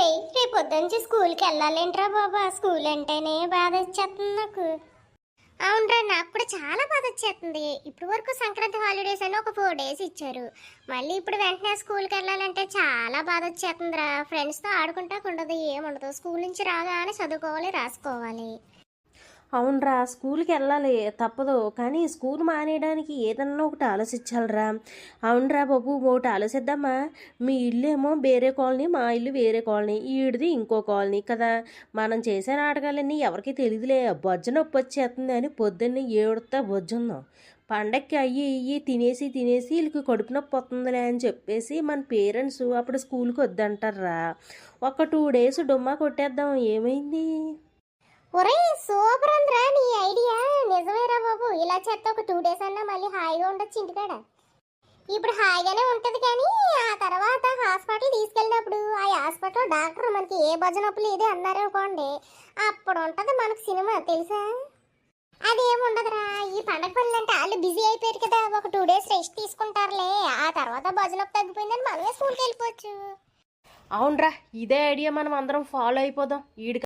రే రేపు పొద్దుంచి స్కూల్కి వెళ్ళాలేంట్రా బాబా? స్కూల్ అంటేనే బాధ వచ్చేస్తుంది నాకు. అవునరా నాకు కూడా చాలా బాధ వచ్చేస్తుంది. ఇప్పుడు వరకు సంక్రాంతి హాలిడేస్ అని ఒక ఫోర్ డేస్ ఇచ్చారు. మళ్ళీ ఇప్పుడు వెంటనే స్కూల్కి వెళ్ళాలంటే చాలా బాధ వచ్చేస్తుందిరా. ఫ్రెండ్స్తో ఆడుకుంటా ఉండదు ఏముండదు స్కూల్ నుంచి రాగానే చదువుకోవాలి రాసుకోవాలి. అవునరా స్కూల్కి వెళ్ళాలి. తప్పదు. కానీ స్కూల్ మానేయడానికి ఏదన్నా ఒకటి ఆలోచించాలిరా. అవునరా బాబు ఒకటి ఆలోచిద్దామా? మీ ఇల్లు ఏమో వేరే కాలనీ మా ఇల్లు వేరే కాలనీ ఈడిది ఇంకో కాలనీ కదా. మనం చేసే నాటకాలన్నీ ఎవరికి తెలియదులే బొజ్జ నొప్పి వచ్చేస్తుంది అని పొద్దున్నే ఏడుతా బొజ్జుందాం. పండక్కి అయ్యి ఇయ్యి తినేసి తినేసి వీళ్ళకి కడుపు నొప్పి వస్తుందిలే అని చెప్పేసి మన పేరెంట్స్ అప్పుడు స్కూల్కి వద్దంటారా? ఒక టూ డేస్ డుమ్మా కొట్టేద్దాం. ఏమైంది? ఒరే సూపర్ ఉందిరా నీ ఐడియా. నిజమేరా బాబు ఇలా చేస్తే ఒక టూ డేస్ అన్నా మళ్ళీ హాయిగా ఉండొచ్చు ఇంటికాడ. ఇప్పుడు హాయిగానే ఉంటుంది కానీ ఆ తర్వాత హాస్పిటల్ తీసుకెళ్ళినప్పుడు ఆ హాస్పిటల్ డాక్టర్ మనకి ఏ భజనొప్పి లేదు అన్నారనుకోండి అప్పుడు ఉంటుంది మనకు సినిమా తెలుసా? అదేముండదురా ఈ పండగ పనులు అంటే వాళ్ళు బిజీ అయిపోయారు కదా ఒక టూ డేస్ రెస్ట్ తీసుకుంటారులే ఆ తర్వాత భజనొప్పి తగ్గిపోయిందని మనమే స్కూల్కి వెళ్ళిపోవచ్చు. అవునరా ఇదే ఐడియా మనం అందరం ఫాలో అయిపోదాం. ఈడికి